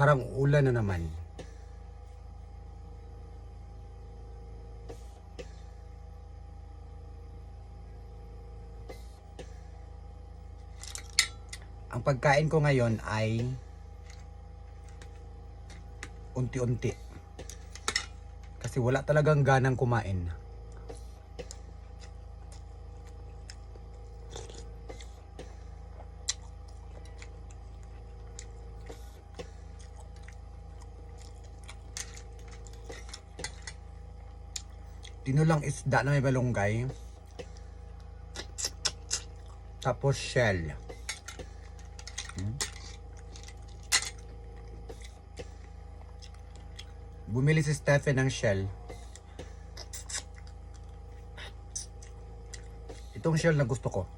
Parang ulan na naman. Ang pagkain ko ngayon ay unti-unti. Kasi wala talagang ganang kumain. Tinulang isda na may balunggay. Tapos shell. Hmm? Bumili si Stephen ng shell. Itong shell na gusto ko.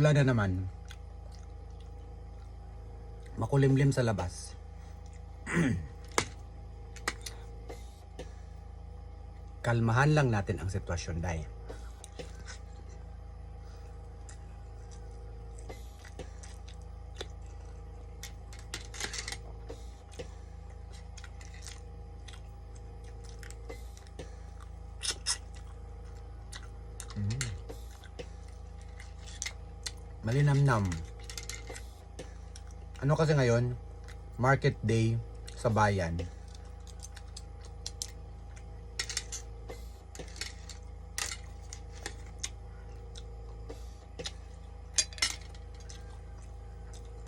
Paulan na naman. Makulimlim sa labas. Kalmahan lang natin ang sitwasyon, Day. Malinamnam. Ano kasi ngayon? Market day sa bayan.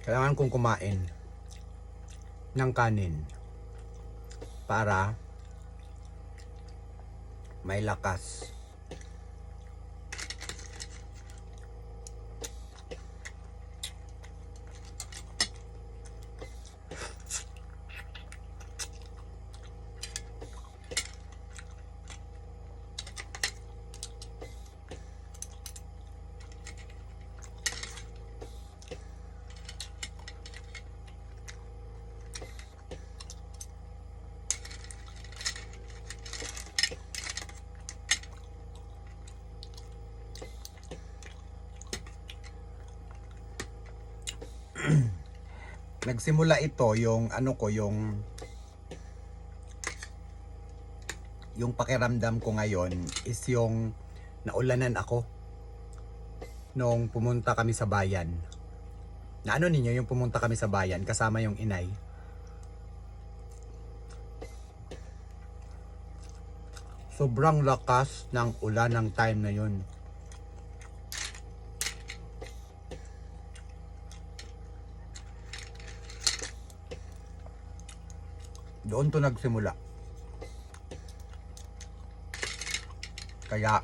Kailangan kong kumain ng kanin para may lakas. Nagsimula ito yung ano ko yung yung pakiramdam ko ngayon is yung naulanan ako nung pumunta kami sa bayan. Na ano ninyo yung pumunta kami sa bayan kasama yung inay. Sobrang lakas ng ulan ng time na yun. Doon to nagsimula. Kaya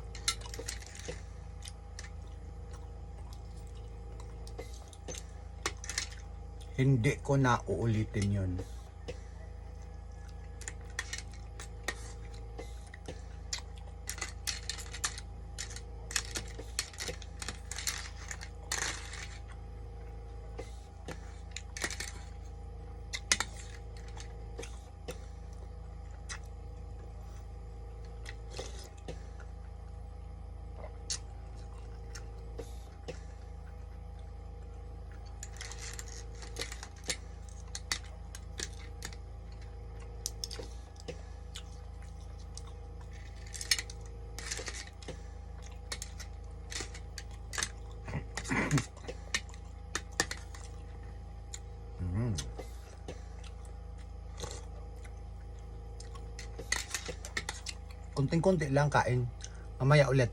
hindi ko na uulitin yun. Kunting-kunti lang kain. Mamaya ulit.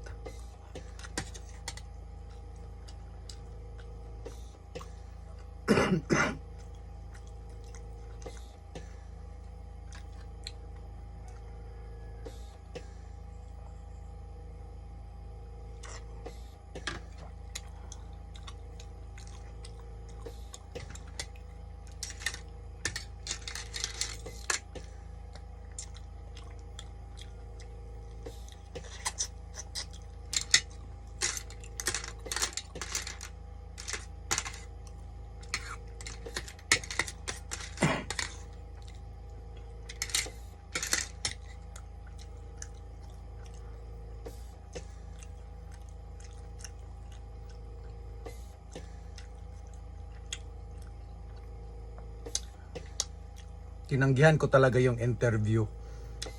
Tinanggihan ko talaga yung interview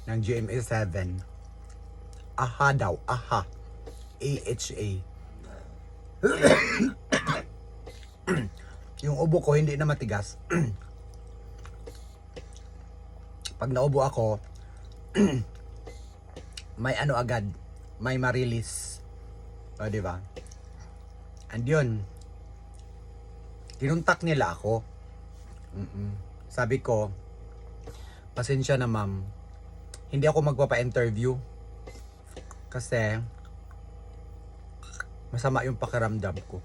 ng GMA 7. Aha daw, aha. AHA. yung ubo ko hindi na matigas. Pag naubo ako, may ano agad, may marilis. O, di ba? And yun, tinuntak nila ako. Mm-mm. Sabi ko, pasensya na ma'am, hindi ako magpapa-interview. Kasi, masama yung pakiramdam ko.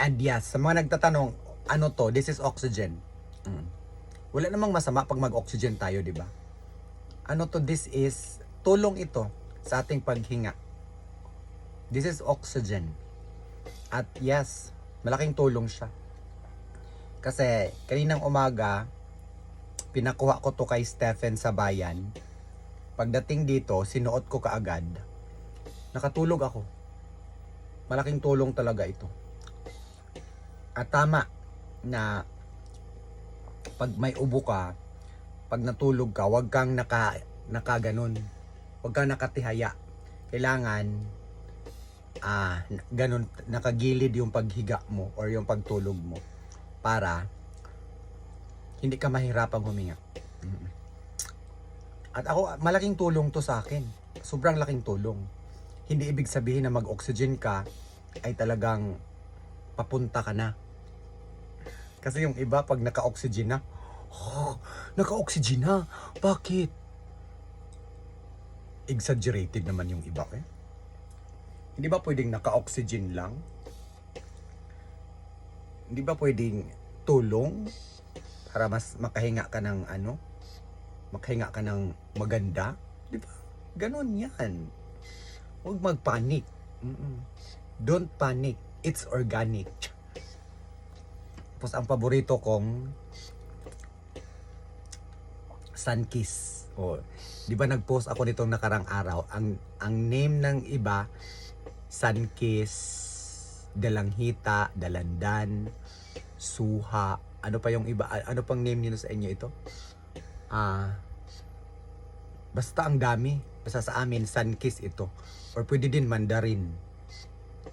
And yes, sa mga nagtatanong, ano to? This is oxygen. Mm. Wala namang masama pag mag-oxygen tayo, di ba? Ano to? This is tulong ito sa ating paghinga. This is oxygen. At yes, malaking tulong siya. Kasi kaninang umaga, pinakuha ko to kay Stephen sa bayan. Pagdating dito, sinuot ko kaagad. Nakatulog ako. Malaking tulong talaga ito. At tama na pag may ubo ka, pag natulog ka, wag kang naka, nakaganon. Wag kang nakatihaya. Kailangan ah ganun nakagilid yung paghiga mo or yung pagtulog mo para hindi ka mahirapang huminga. At ako, malaking tulong to sa akin. Sobrang laking tulong. Hindi ibig sabihin na mag-oxygen ka ay talagang papunta ka na. Kasi yung iba, pag naka-oxygen na, oh, naka-oxygen na. Bakit? Exaggerated naman yung iba eh. Hindi ba pwedeng naka-oxygen lang? Hindi ba pwedeng tulong para mas makahinga ka ng ano? Makahinga ka ng maganda? Di ba? Ganon yan. Huwag magpanik. Mm-mm. Don't panic. It's organic. Tapos ang paborito kong Sunkiss. O, di ba nag-post ako nitong nakarang araw? Ang ang name ng iba Sunkiss, Dalanghita, Dalandan, Suha. Ano pa yung iba? Ano pang name nila sa inyo ito? Ah, basta ang dami. Basta sa amin, Sunkiss ito. Or pwede din Mandarin.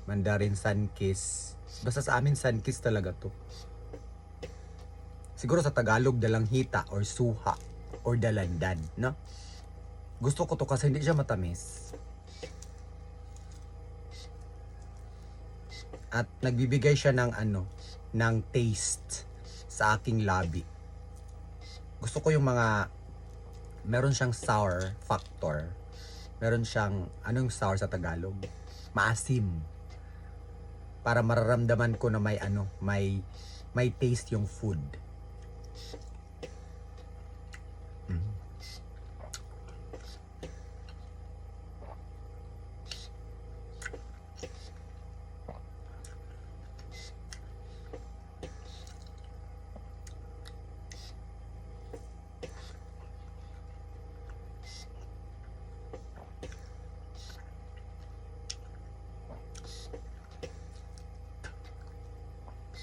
Mandarin Sunkiss. Basta sa amin, Sunkiss talaga to. Siguro sa Tagalog, Dalanghita or Suha or Dalandan, no? Gusto ko to kasi hindi siya matamis. At nagbibigay siya ng ano, ng taste sa aking labi. Gusto ko yung mga meron siyang sour factor. Meron siyang anong sour sa Tagalog? Maasim. Para mararamdaman ko na may ano, may may taste yung food.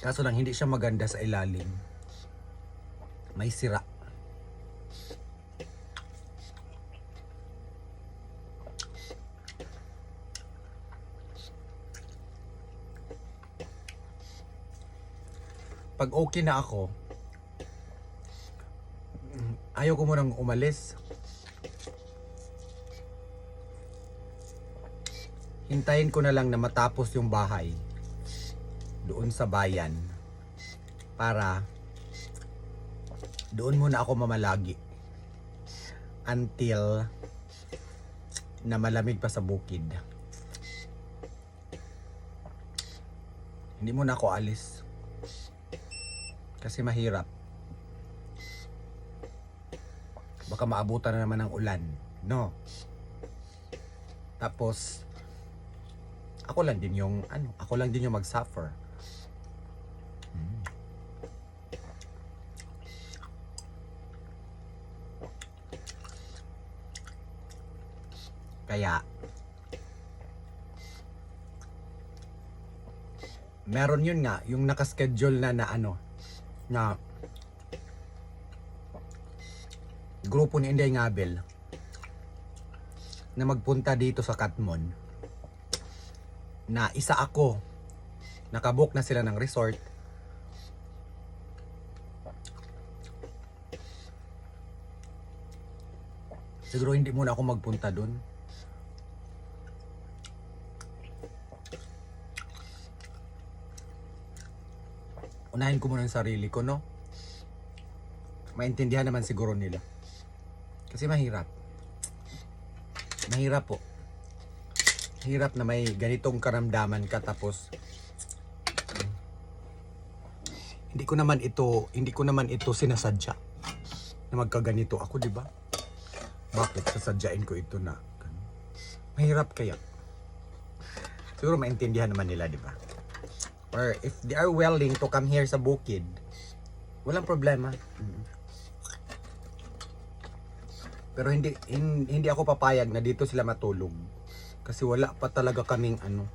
Kaso lang hindi siya maganda sa ilalim. May sira. Pag okay na ako, mm, ayaw ko munang umalis. Hintayin ko na lang na matapos yung bahay doon sa bayan para doon muna ako mamalagi until na malamig pa sa bukid. Hindi muna ako alis. Kasi mahirap. Baka maabutan na naman ng ulan. No? Tapos, ako lang din yung, ano, ako lang din yung mag-suffer. Kaya, meron yun nga, yung nakaschedule na na ano, na grupo ni Inday Ngabel na magpunta dito sa Katmon na isa ako nakabook na sila ng resort. Siguro hindi muna ako magpunta doon unahin ko muna yung sarili ko no? Maintindihan naman siguro nila. Kasi mahirap. Mahirap po. Hirap na may ganitong karamdaman ka tapos hindi ko naman ito hindi ko naman ito sinasadya na magkaganito ako di ba? Bakit sasadyain ko ito na mahirap kaya. Siguro maintindihan naman nila di ba or if they are willing to come here sa bukid walang problema. Pero hindi hin- hindi ako papayag na dito sila matulog. Kasi wala pa talaga kaming ano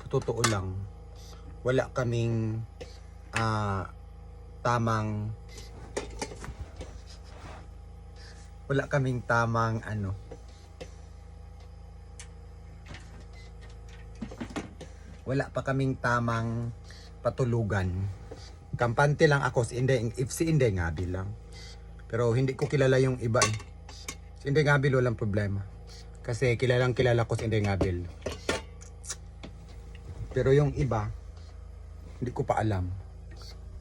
sa totoo lang wala kaming ah tamang wala kaming tamang ano wala pa kaming tamang patulugan. Kampante lang ako si Inday if si Inday nga bilang pero hindi ko kilala yung iba eh. Si Inday Ngabil walang problema. Kasi kilalang kilala ko si Inday Ngabil pero yung iba hindi ko pa alam.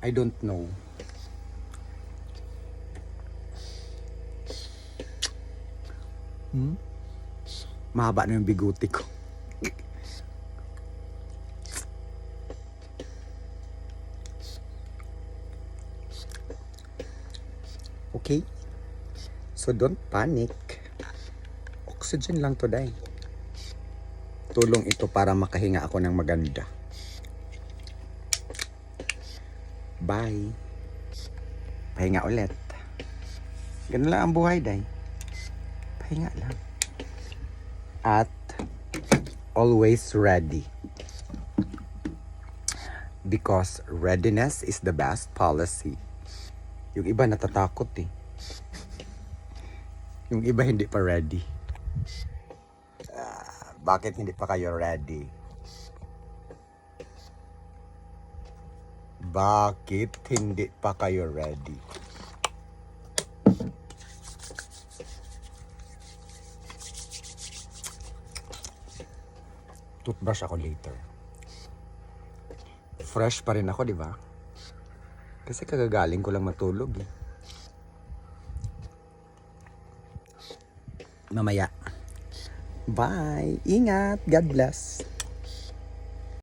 I don't know. Hmm? Mahaba na yung biguti ko. Okay? So don't panic. Oxygen lang today. Tulong ito para makahinga ako ng maganda. Bye. Pahinga ulit. Ganun lang ang buhay, day. Pahinga lang. At always ready. Because readiness is the best policy. Yung iba natatakot eh. Yung iba hindi pa ready. Ah, bakit hindi pa kayo ready? Bakit hindi pa kayo ready? Toothbrush ako later. Fresh pa rin ako, di ba? Kasi kagagaling ko lang matulog eh. Mamaya. Bye! Ingat! God bless!